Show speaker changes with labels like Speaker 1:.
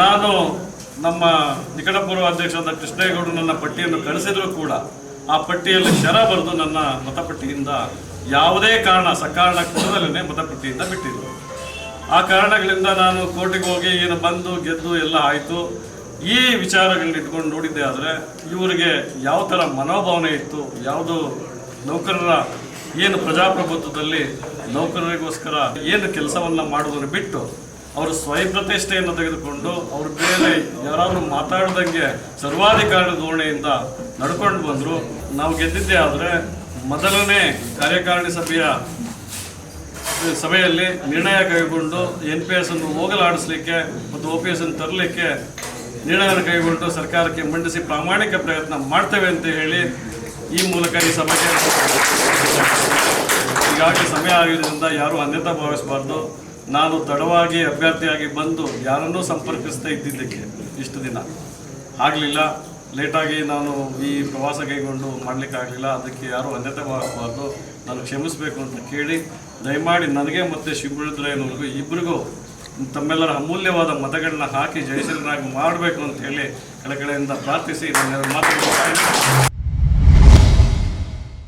Speaker 1: ನಾನು ನಮ್ಮ ನಿಕಟಪೂರ್ವ ಅಧ್ಯಕ್ಷರಾದ ಕೃಷ್ಣೇಗೌಡರು ನನ್ನ ಪಟ್ಟಿಯನ್ನು ಕಳಿಸಿದರೂ ಕೂಡ ಆ ಪಟ್ಟಿಯಲ್ಲಿ ಶರ ಬರೆದು ನನ್ನ ಮತಪಟ್ಟಿಯಿಂದ ಯಾವುದೇ ಕಾರಣ ಸಕಾರಣ ಕೊಡದಲ್ಲೇ ಮತಪಟ್ಟಿಯಿಂದ ಬಿಟ್ಟಿದ್ರು. ಆ ಕಾರಣಗಳಿಂದ ನಾನು ಕೋರ್ಟಿಗೆ ಹೋಗಿ ಏನು ಬಂದು ಗೆದ್ದು ಎಲ್ಲ ಆಯಿತು. ಈ ವಿಚಾರಗಳನ್ನ ಇಟ್ಕೊಂಡು ನೋಡಿದ್ದೆ ಆದರೆ ಇವರಿಗೆ ಯಾವ ಥರ ಮನೋಭಾವನೆ ಇತ್ತು, ಯಾವುದು ನೌಕರರ ಏನು ಪ್ರಜಾಪ್ರಭುತ್ವದಲ್ಲಿ ನೌಕರರಿಗೋಸ್ಕರ ಏನು ಕೆಲಸವನ್ನು ಮಾಡುವುದನ್ನು ಬಿಟ್ಟು ಅವರು ಸ್ವಯಂ ಪ್ರತಿಷ್ಠೆಯನ್ನು ತೆಗೆದುಕೊಂಡು ಅವ್ರ ಮೇಲೆ ಯಾರಾದರೂ ಮಾತಾಡ್ದಂಗೆ ಸರ್ವಾಧಿಕಾರ ಧೋರಣೆಯಿಂದ ನಡ್ಕೊಂಡು ಬಂದರು. ನಾವು ಗೆದ್ದಿದ್ದೇ ಆದರೆ ಮೊದಲನೇ ಕಾರ್ಯಕಾರಿಣಿ ಸಭೆಯ ಸಭೆಯಲ್ಲಿ ನಿರ್ಣಯ ಕೈಗೊಂಡು ಎನ್ ಪಿ ಎಸ್ ಅನ್ನು ಹೋಗಲಾಡಿಸಲಿಕ್ಕೆ ಮತ್ತು ಒ ಪಿ ಎಸ್ ಅನ್ನು ತರಲಿಕ್ಕೆ ನಿರ್ಣಯವನ್ನು ಕೈಗೊಂಡು ಸರ್ಕಾರಕ್ಕೆ ಮಂಡಿಸಿ ಪ್ರಾಮಾಣಿಕ ಪ್ರಯತ್ನ ಮಾಡ್ತೇವೆ ಅಂತ ಹೇಳಿ ಈ ಮೂಲಕ ಈ ಸಭೆಗೆ ಈಗಾಗಲೇ ಸಮಯ ಆಗಿರೋದ್ರಿಂದ ಯಾರೂ ಅನ್ಯತಾ ಭಾವಿಸಬಾರ್ದು. ನಾನು ತಡವಾಗಿ ಅಭ್ಯರ್ಥಿಯಾಗಿ ಬಂದು ಯಾರನ್ನೂ ಸಂಪರ್ಕಿಸ್ತಾ ಇದ್ದಿದ್ದಕ್ಕೆ ಇಷ್ಟು ದಿನ. ಆಗಲಿಲ್ಲ. ಲೇಟಾಗಿ ನಾನು ಈ ಪ್ರವಾಸ ಕೈಗೊಂಡು ಮಾಡಲಿಕ್ಕಾಗಲಿಲ್ಲ ಅದಕ್ಕೆ ಯಾರೂ ಅನ್ಯತೆ ಭಾವಿಸಬಾರ್ದು ನಾನು ಕ್ಷಮಿಸಬೇಕು ಅಂತ ಕೇಳಿ ದಯಮಾಡಿ ನನಗೆ ಮತ್ತು ಶಿವರುದ್ರಯ್ಯನವ್ರಿಗೂ ಇಬ್ಬರಿಗೂ ತಮ್ಮೆಲ್ಲರ ಅಮೂಲ್ಯವಾದ ಮತಗಳನ್ನ ಹಾಕಿ ಜಯಶೀಲನಾಗಿ ಮಾಡಬೇಕು ಅಂತ ಹೇಳಿ ಕೆಳಗಡೆಯಿಂದ ಪ್ರಾರ್ಥಿಸಿ. ನನ್ನ ಮಾತುಗಳು